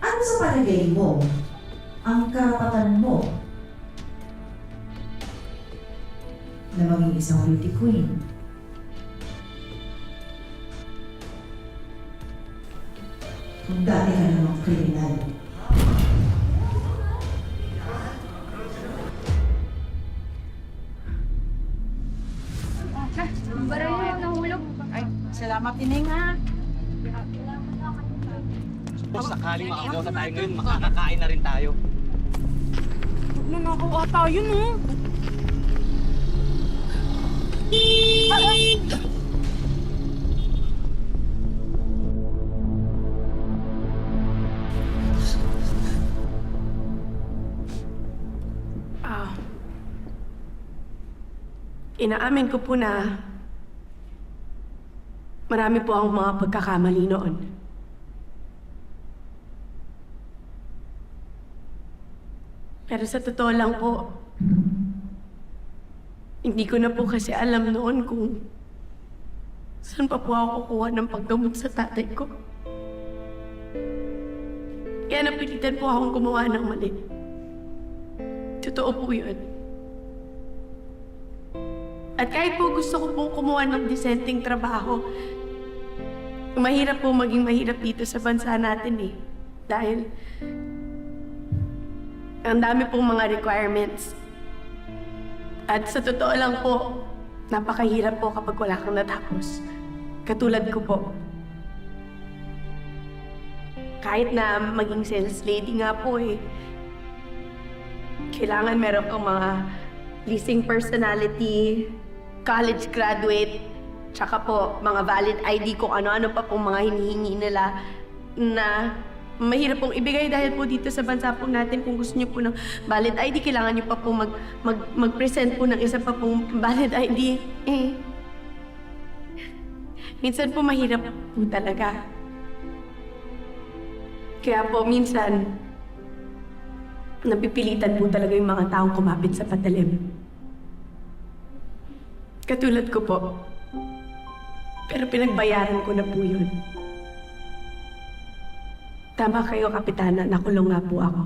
Ano sa palagay mo ang karapatan mo na maging isang beauty queen? Kung dati ka namang kriminal. Baray mo yung nahulog. Ay, salamat Ining ha. Kung sakaling makagaw na tayo ngayon, makakakain na rin tayo. Nanakaw tayo no. Ah. Inaamin ko po na marami po ang mga pagkakamali noon. Pero sa totoo lang po, hindi ko na po kasi alam noon kung saan pa po ako kukuha ng paggamot sa tatay ko. Kaya napilitan po akong gumawa ng mali. Totoo po yun. At kahit po gusto ko pong kumuha ng disenteng trabaho, mahirap po maging mahirap dito sa bansa natin eh. Dahil ang dami pong mga requirements. At sa totoo lang po, napakahirap po kapag wala kang natapos. Katulad ko po. Kahit na maging sales lady nga po eh, kailangan meron kang mga leasing personality, college graduate, tsaka po mga valid ID kung ano-ano pa pong mga hinihingi nila na mahirap pong ibigay dahil po dito sa bansa po natin kung gusto niyo po ng valid ID, kailangan niyo pa po mag, mag, mag-present po ng isa pa pong valid ID. Eh, minsan po mahirap po talaga. Kaya po minsan, napipilitan po talaga yung mga taong kumapit sa patalim. Katulad ko po. Pero pinagbayaran ko na po yun. Tama kayo, Kapitana. Nakulong nga po ako.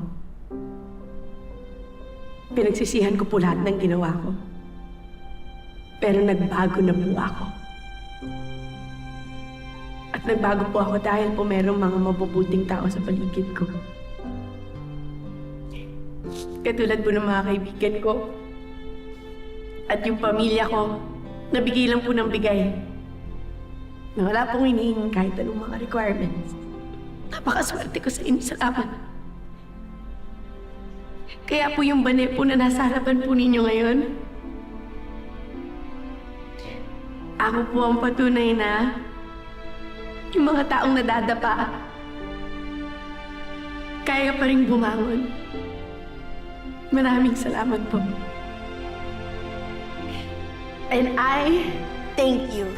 Pinagsisihan ko po lahat ng ginawa ko. Pero nagbago na po ako. At nagbago po ako dahil po merong mga mabubuting tao sa paligid ko. Katulad po ng mga kaibigan ko. At yung pamilya ko, nabigay lang po ng bigay. Na wala pong hinihingin kahit anong mga requirements. Napakaswerte ko sa inyo. Salamat. Kaya po yung bane po na nasa harapan po ninyo ngayon, ako po ang patunay na yung mga taong nadadapa, kaya pa rin bumangon. Maraming salamat po. And I thank you.